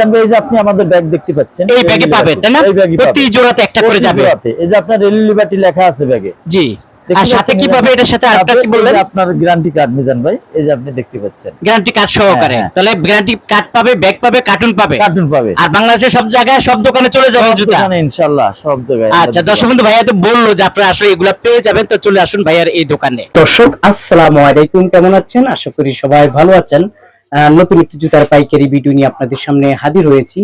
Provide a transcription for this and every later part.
জানবে এই যে আপনি আমাদের ব্যাগ দেখতে পাচ্ছেন। এই ব্যাগে পাবেন তাই না? প্রতি জোড়াতে একটা করে যাবে। এই যে আপনার রেল লিবার্টি লেখা আছে ব্যাগে জি। আর সাথে কি পাবে এটার সাথে? আরেকটা কি বললেন? আপনার গ্যারান্টি কার্ড মিজান ভাই এই যে আপনি দেখতে পাচ্ছেন। গ্যারান্টি কার্ড সহকারে। তাহলে গ্যারান্টি কার্ড পাবে ব্যাগ পাবে কার্টুন পাবে। কার্টুন পাবে। আর বাংলাদেশের সব জায়গায় সব দোকানে চলে যাবে সব জুতা। দোকানে ইনশাআল্লাহ সব জায়গায় আচ্ছা দর্শক বন্ধু ভাইয়া তো বলল যে আপনারা আসলে এগুলা পেয়ে যাবেন তো চলে আসুন ভাইয়ার এই দোকানে। দর্শক আসসালামু আলাইকুম। কেমন আছেন? আশা করি সবাই ভালো আছেন। নতুন একটি জুতার পাইকারি ভিডিও নিয়ে আপনাদের সামনে হাজির হয়েছি।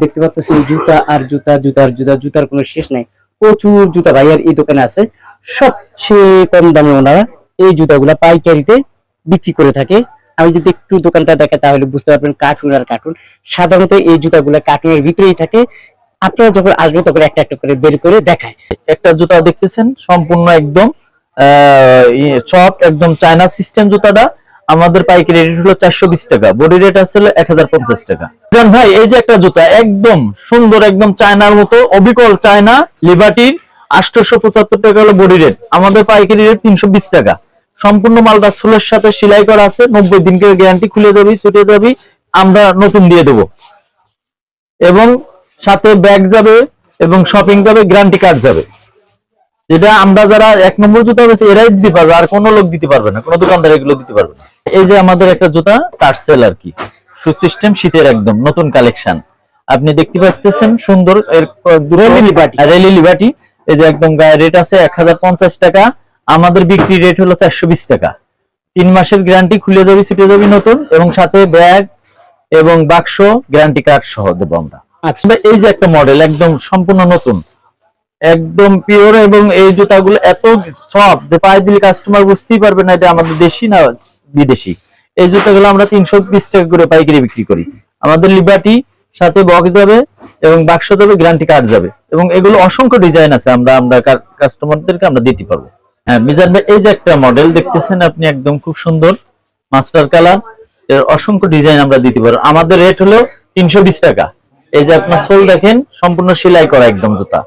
দেখতে পাচ্ছেন জুতা আর জুতা জুতার জুতা, জুতার কোনো শেষ নেই। প্রচুর জুতা ভাইয়ার এই দোকানে আছে। সবচেয়ে কম দামে ওনারা এই জুতাগুলা পাইকারিতে বিক্রি করে থাকে। আমি যদি একটু দোকানটা দেখে, তাহলে বুঝতে পারবেন কার্টুন আর কার্টুন। সাধারণত এই জুতাগুলা কার্টুনের ভিতরেই থাকে। আপনারা যখন আসবেন, তখন একটা একটা করে বের করে দেখায়। একটা জুতা দেখতেছেন, সম্পূর্ণ একদম সফট একদম চায়না সিস্টেম জুতাটা। আমাদের পাইকারি রেট হলো চারশো বিশ টাকা, বডি রেট আসলে এক হাজার পঞ্চাশ টাকা। ভাই, এই যে একটা জুতা, একদম সুন্দর, একদম চায়নার মতো, অবিকল চায়না লিবার্টির আটশোশো পঁচাত্তর টাকা হলো বডি রেট আমাদের পাইকারি রেট তিনশো বিশ টাকা। সম্পূর্ণ মালটা সোলের সাথে সেলাই করা আছে, নব্বই দিনকে গ্যারান্টি খুলে যাবি, ছুটে যাবি, আমরা নতুন দিয়ে দেবো। এবং সাথে ব্যাগ যাবে, এবং শপিং যাবে গ্যারান্টি কার্ড যাবে। যেটা আমরা যারা এক নম্বর জুতা বেছে এরাই দিতে পারবে আর কোনো লোক দিতে পারবে না কোনো দোকানদার এগুলো দিতে পারবে না। এই যে আমাদের একটা জুতা টার্সেল আর কি। সু সিস্টেম শীতের একদম নতুন কালেকশন আপনি দেখতে পাচ্ছেন সুন্দর এর রেলি লিবার্টি। লিবার্টি এই যে একদম গায়ে রেট আছে এক হাজার পঞ্চাশ টাকা আমাদের বিক্রি রেট হলো চারশো বিশ টাকা। তিন মাসের গ্যারান্টি খুলে যাবি ছুটে যাবি নতুন এবং সাথে ব্যাগ এবং বাক্স গ্যারান্টি কার্ড সহ দেবো আমরা। আচ্ছা। এই যে একটা মডেল একদম সম্পূর্ণ নতুন। একদম পিওর এবং এই জুতাগুলো এত সফট যে পায়ে দিলে কাস্টমার বুঝতেই পারবে না এটা আমাদের দেশি না বিদেশি। এই জুতাগুলো আমরা তিনশো বিশ টাকা করে পাইকারি বিক্রি করি। আমাদের লিবার্টি সাথে বক্স যাবে এবং বাক্স যাবে গ্যারান্টি কার্ড যাবে। এবং এগুলো অসংখ্য ডিজাইন আছে, আমরা আমরা কাস্টমারদেরকে আমরা দিতে পারব। হ্যাঁ মিজান ভাই, এই যে একটা মডেল দেখতেছেন আপনি একদম খুব সুন্দর মাস্টার কালারের অসংখ্য ডিজাইন আমরা দিতে পারব। আমাদের রেট হলো তিনশো বিশ টাকা। এই যে আপনার সোল দেখেন, সম্পূর্ণ সেলাই করা একদম জুতা।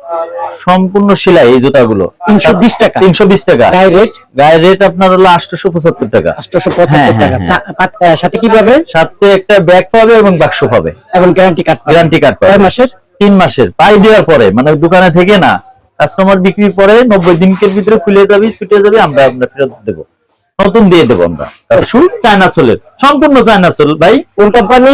সম্পূর্ণ সেলাই এই জুতাগুলো। 320 টাকা। তিনশো বিশ টাকা। গায়ে রেট? গায়ের রেট আপনার হলো আটশোশো পঁচাত্তর টাকা। আটশোশো পঁচাত্তর হ্যাঁ, টাকা। হ্যাঁ, আহ, সাথে কি পাবে? সাথে একটা ব্যাগ পাবে এবং বাক্স পাবে। এবং গ্যারান্টি কার্ড গ্যারান্টি কার্ড পাবে। কয় মাসের? তিন মাসের। পাই দেওয়ার পরে মানে দোকানে থেকে না কাস্টমার বিক্রির পরে নব্বই দিনের ভিতরে খুলে যাবি ছুটে যাবে আমরা আমরা ফেরত দেবো। নতুন দিয়ে দেবো আমরা। চায়না সোলের সম্পূর্ণ চায়না সোল ভাই। কোন company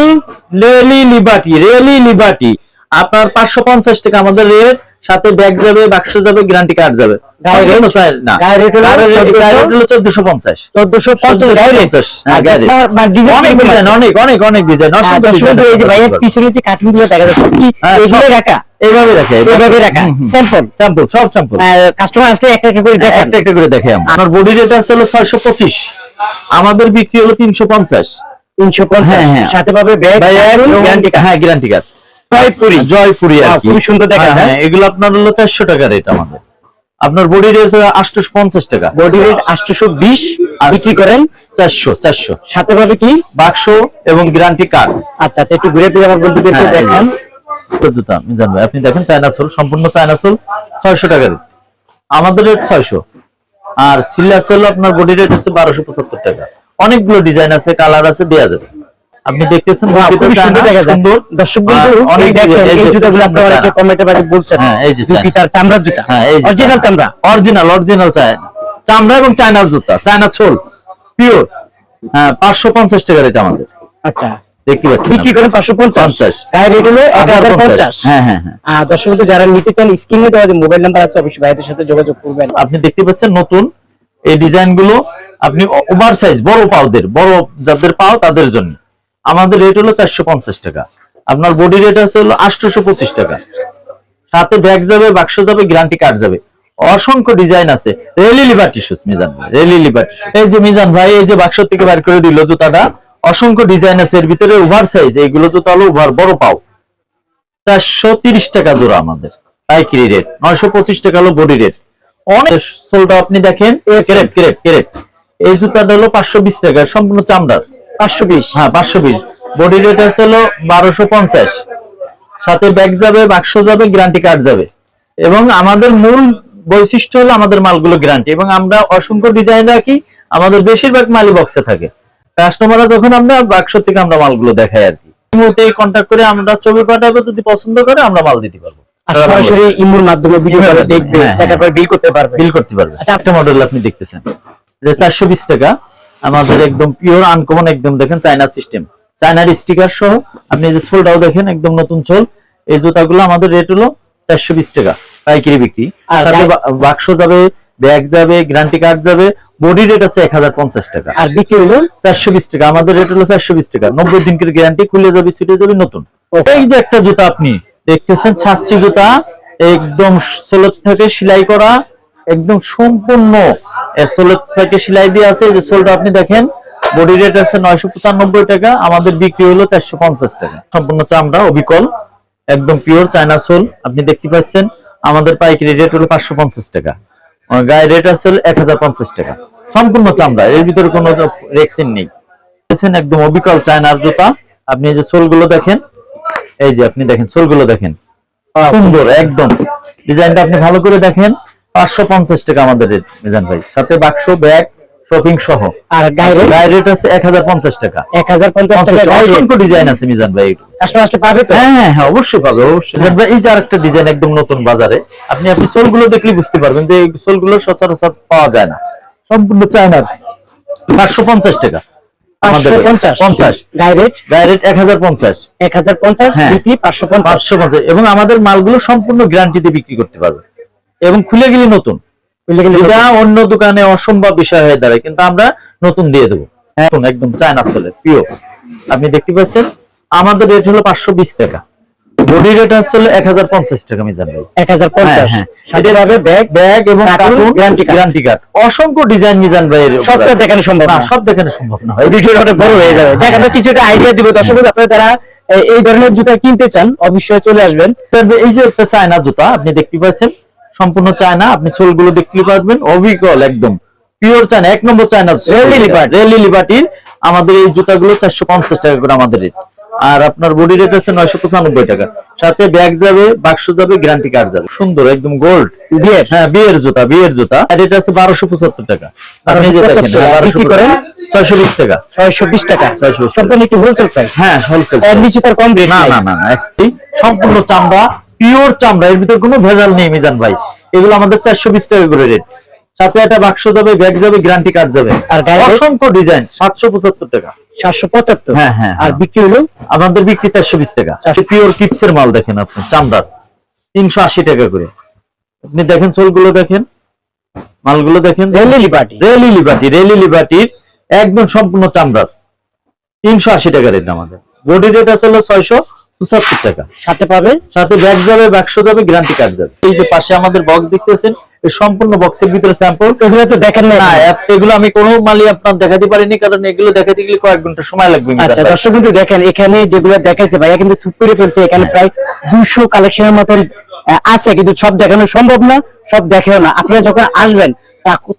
Rally Liberty Rally Liberty আপনার পাঁচশো পঞ্চাশ টাকা আমাদের রেট সাথে ব্যাগ যাবে বাক্স যাবে গ্যারান্টি কার্ড যাবে। গায়ে সম্পূর্ণ rate? চায়- না। গায়ে rate হলো গায়ে rate- গায়ে rate হলো চোদ্দশো পঞ্চাশ। চোদ্দশো পঞ্চাশ। গায়ে রেট 1450 গায়ে rate। অনেক অনেক অনেক অনেক ডিজাইন অসংখ্য design এই যে ভাইয়ের আছে। পিছনে যে কার্টুনগুলো দেখা যাচ্ছে কি এগুলো সব- রাখা? এইভাবে রাখা স্যাম্পল স্যাম্পল সব স্যাম্পল কাস্টমার আসলে একটা একটা করে একটা একটা করে দেখে আমার। বডি রেট আছে হলো ছয়শো পঁচিশ। আমাদের বিক্রি হলো তিনশো পঞ্চাশ। তিনশো পঞ্চাশ। হ্যাঁ, হ্যাঁ। সাথে পাবে ব্যাগ হ্যাঁ গ্যারান্টি কার্ড জয়পুরি। জয়পুরি আর হ্যাঁ, খুবই সুন্দর দেখা হ্যাঁ, যায়। হ্যাঁ, এগুলো আপনার হলো চারশো টাকা রেট আমাদের। আপনার বডি রেট আটশোশো পঞ্চাশ টাকা। বডি রেট আটশোশো বিশ বিক্রি করেন চারশো চারশো। সাথে পাবে কি? বাক্স এবং গ্যারান্টি কার্ড আচ্ছা আচ্ছা একটু ঘুরে ফিরে আমার হ্যাঁ, জুতা আমি আপনি দেখেন চায়না সোল সম্পূর্ণ চায়না সোল ছয়শো টাকা রেট আমাদের রেট ছয়শো। আর সিল্লা সোল আপনার বডি রেট হচ্ছে বারোশো পঁচাত্তর টাকা। অনেকগুলো ডিজাইন আছে কালার আছে দেওয়া যাবে। আপনি দেখতেছেন সুন্দর। দর্শক অনেক এই জুতাগুলো আপনারা অনেকে কমেন্টে বলছেন। হ্যাঁ, এই যে চায়না। চামড়ার জুতা। হ্যাঁ এই যে অরিজিনাল চামড়া। Original original China. চামড়া এবং চায়নার জুতা চায়না ছোল পিওর হ্যাঁ পাঁচশো পঞ্চাশ টাকা রেট আমাদের। আচ্ছা। দেখতে পাচ্ছেন বিক্রি করেন পাঁচশো। রেট হলো পঞ্চাশ। হ্যাঁ হ্যাঁ হ্যাঁ। দর্শক বন্ধু যারা নিতে চান স্ক্রিনে দেওয়া যে মোবাইল নাম্বার আছে অবশ্যই ভাইদের সাথে যোগাযোগ করবেন। আপনি দেখতে পাচ্ছেন নতুন এই ডিজাইনগুলো। আপনি ওভার সাইজ বড় পাওদের বড় যাদের পাও তাদের জন্য। আমাদের রেট হলো চারশো পঞ্চাশ টাকা। আপনার বডি রেট আছে হলো আটশোশো পঁচিশ টাকা। সাথে ব্যাগ যাবে বাক্স যাবে গ্যারান্টি কার্ড যাবে। অসংখ্য ডিজাইন আছে। রেলি লিবার্টি শুজ মিজান ভাই রেলি লিবার্টি এই যে মিজান ভাই এই যে বাক্স থেকে বের করে দিল জুতাটা অসংখ্য ডিজাইন আছে। এর ভিতরে ওভার সাইজ এইগুলো জুতা হলো ওভার বড় পাও। চারশো তিরিশ টাকা জোড়া আমাদের পাইকারি রেট নয়শো পঁচিশ টাকা হলো বডি রেট অনেক সোলটা আপনি দেখেন। কেরেপ কেরেপ কেরেপ এই জুতাটা হলো পাঁচশো বিশ টাকা সম্পূর্ণ চামড়ার। পাঁচশো বিশ। হ্যাঁ পাঁচশো বিশ। বডি রেট আছে হলো বারোশো পঞ্চাশ। সাথে ব্যাগ যাবে বাক্স যাবে গ্যারান্টি কার্ড যাবে। এবং আমাদের মূল বৈশিষ্ট্য হলো আমাদের মালগুলো গ্যারান্টি এবং আমরা অসংখ্য ডিজাইন রাখি আমাদের বেশিরভাগ মালই বক্সে থাকে। কাস্টমাররা যখন আমরা বাক্স থেকে আমরা মালগুলো দেখাই আর কি। মুহূর্তে কন্ট্যাক্ট করে আমরা ছবি পাঠাবো যদি পছন্দ করে আমরা মাল দিতে পারব। সরাসরি ইমুর মাধ্যমে ভিডিও করে দেখবে হ্যাঁ, দেখার বিল করতে পারবে। বিল করতে পারবে। আচ্ছা, একটা মডেল আপনি দেখতেছেন। এটা চারশো বিশ টাকা। আমাদের একদম পিওর আনকমন একদম দেখেন চায়না সিস্টেম চায়নার স্টিকার সহ আপনি যে সোলটাও দেখেন একদম নতুন সোল এই জুতাগুলো আমাদের রেট হলো চারশো বিশ টাকা পাইকারি বিক্রি। বাক্স যাবে ব্যাগ যাবে গ্যারান্টি কার্ড যাবে বডি রেট আছে এক হাজার পঞ্চাশ টাকা। আর বিক্রি হলো? চারশো বিশ টাকা আমাদের রেট হলো চারশো বিশ টাকা। নব্বই দিনের গ্যারান্টি খুলে যাবে ছুটে যাবে নতুন। এই যে একটা জুতা আপনি দেখতেছেন সাতচি জুতা একদম সোলত থেকে সেলাই করা একদম সম্পূর্ণ থেকে সেলাই দিয়ে আছে যে সোলটা আপনি দেখেন বডি রেট আছে নয়শো পঁচানব্বই টাকা আমাদের বিক্রি হলো চারশো পঞ্চাশ টাকা। সম্পূর্ণ চামড়া অবিকল একদম পিওর চায়না সোল আপনি দেখতে পাচ্ছেন আমাদের পাইকারি রেট হলো পাঁচশো পঞ্চাশ টাকা। গায়ে রেট আছে এক হাজার পঞ্চাশ টাকা। সম্পূর্ণ চামড়া এর ভিতরে কোনো রেক্সিন নেই। একদম অবিকল চায়নার জুতা আপনি এই যে সোলগুলো দেখেন এই যে আপনি দেখেন সোলগুলো দেখেন সুন্দর একদম। ডিজাইনটা আপনি ভালো করে দেখেন। পাঁচশো পঞ্চাশ টাকা আমাদের রেট মিজান ভাই। সাথে বাক্স ব্যাগ শপিং সহ। আর গায়ে গায়ে রেট আছে এক হাজার পঞ্চাশ টাকা। এক হাজার পঞ্চাশ টাকা অসংখ্য ডিজাইন আছে মিজান ভাই। কাস্টমার আসলে পাবে তো? হ্যাঁ হ্যাঁ হ্যাঁ অবশ্যই পাবে অবশ্যই। মিজান ভাই, এই যে আরেকটা ডিজাইন একদম নতুন বাজারে আপনি আপনি সোলগুলো দেখলে বুঝতে পারবেন যে এই সোল সচরাচর পাওয়া যায় না। সম্পূর্ণ চায়নার পাঁচশো পঞ্চাশ টাকা। হ্যাঁ। এবং আমাদের মালগুলো সম্পূর্ণ গ্যারান্টিতে বিক্রি করতে পারবে এবং খুলে গেলে নতুন। এটা অন্য দোকানে অসম্ভব বিষয় হয়ে দাঁড়ায় কিন্তু আমরা নতুন দিয়ে দেবো। এখন একদম চায়না চলে পিওর আপনি দেখতে পাচ্ছেন আমাদের রেট হলো পাঁচশো বিশ টাকা। বডি রেট আসলে এক হাজার পঞ্চাশ টাকা মিজান ভাই এক হাজার পঞ্চাশ। হ্যাঁ, সাথে পাবে ব্যাগ ব্যাগ এবং carton, carton guarantee card। Guarantee card অসংখ্য ডিজাইন মিজান ভাই সবটা দেখানো সম্ভব না। না সব দেখানো সম্ভব না ভিডিওটা অনেক বড় হয়ে যাবে। যাক আমরা কিছুটা আইডিয়া দিব। দর্শক আপনারা যারা এই ধরনের জুতা কিনতে চান অবশ্যই চলে আসবেন। এই যে একটা চায়না জুতা আপনি দেখতে পাচ্ছেন সম্পূর্ণ চায়না আপনি সোলগুলো দেখতে পারবেন। অবিকল একদম। পিওর চায়না এক নম্বর চায়না Rally Liberty। রেলি লিবার্টির আমাদের এই জুতাগুলো চারশো পঞ্চাশ টাকা করে আমাদের রেট। আর আপনার বডি রেট আছে নয়শো পঁচানব্বই টাকা। সাথে ব্যাগ যাবে বাক্স যাবে গ্যারান্টি কার্ড যাবে। সুন্দর একদম গোল্ড বিয়ের হ্যাঁ বিয়ের জুতা বিয়ের জুতা। আর এটা আছে বারোশো পঁচাত্তর টাকা। আপনি যে দেখেন বারোশো করেন? ছয়শো বিশ টাকা। ছয়শো বিশ টাকা। 620 টাকা। হোলসেল প্রাইস হ্যাঁ হোলসেল কম রেট না না না না একটি সম্পূর্ণ চামড়া পিওর চামড়া এর ভিতর কোনো ভেজাল নেই মিজান ভাই। এগুলো আমাদের চারশো বিশ টাকা করে রেট সাথে একটা বাক্স যাবে ব্যাগ যাবে গ্যারান্টি কার্ড যাবে। আর অসংখ্য ডিজাইন সাতশো পঁচাত্তর টাকা। সাতশো পঁচাত্তর? হ্যাঁ, হ্যাঁ, আর হ্যাঁ। বিক্রি হলো? আমাদের বিক্রি চারশো বিশ টাকা। পিওর কিপসের মাল দেখেন আপনি চামড়ার তিনশো আশি টাকা করে। আপনি দেখেন চোলগুলো দেখেন। মালগুলো দেখেন। Rally Liberty Rally Liberty Rally লিবার্টির একদম সম্পূর্ণ চামড়ার। তিনশো আশি টাকা রেট আমাদের। বডি রেট আছে ছয়শো। পঁচাত্তর টাকা। সাথে পাবে? সাথে ব্যাগ যাবে বাক্স যাবে গ্যারান্টি কার্ড যাবে। এই যে পাশে আমাদের বক্স দেখতেছেন সম্পূর্ণ বক্সের ভিতরে স্যাম্পল এগুলো তো দেখেন না এগুলো আমি কোনো মালই আপনার দেখাতে পারিনি কারণ এগুলো দেখাতে গেলে কয়েক ঘণ্টা সময় লাগবে আচ্ছা দর্শক বন্ধু দেখেন এখানে যেগুলো দেখাইছে ভাইয়া কিন্তু চুপ করে ফেলছে এখানে প্রায় দুশো কালেকশনের মতন আছে কিন্তু সব দেখানো সম্ভব না সব দেখেও না। আপনারা যখন আসবেন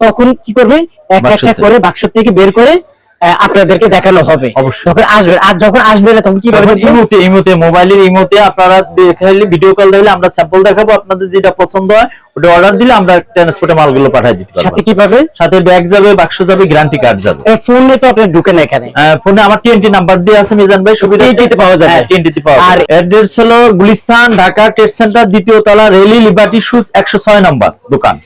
তখন কি করবে? এক করে বাক্স থেকে বের করে আপনাদেরকে দেখানো হবে। অবশ্যই। যখন আসবেন আর যখন আসবেন তখন কি ইমোতে ইমোতে মোবাইলের ইমোতে আপনারা দেখাইলে ভিডিও কল দিলে আমরা স্যাম্পল দেখাবো আপনাদের যেটা পছন্দ হয় ওটা অর্ডার দিলে আমরা ট্রান্সপোর্টে মালগুলো পাঠিয়ে দিতে পারব। কি পাবে সাথে ব্যাগ যাবে বাক্স যাবে গ্যারান্টি কার্ড যাবে। ফোনে তো আপনি ঢুকেন এখানে। ফোনে আমার টিএনটি নাম্বার দিয়ে আছে মিজান ভাই সুবিধা TNT পাওয়া যাবে। টিএনটি পাওয়া আর- আর অ্যাড্রেস হলো গুলিস্তান ঢাকা ট্রেড সেন্টার দ্বিতীয় তলা রেলি লিবার্টি শুজ একশো ছয় নম্বর দোকান।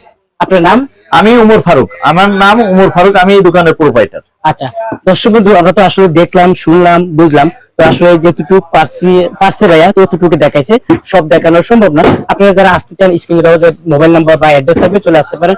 আপনার নাম? আমি উমর ফারুক। আমার নাম উমর ফারুক আমি এই দোকানের প্রোপাইটার আচ্ছা দর্শক বন্ধু আমরা তো আসলে দেখলাম, শুনলাম, বুঝলাম। তো আসলে যেটুকু পারছি, পারছে ভাইয়া ততটুকু দেখাইছে। সব দেখানো সম্ভব না। আপনারা যারা আসতে চান স্ক্রিনে মোবাইল নাম্বার বা অ্যাড্রেস থাকবে, চলে আসতে পারেন।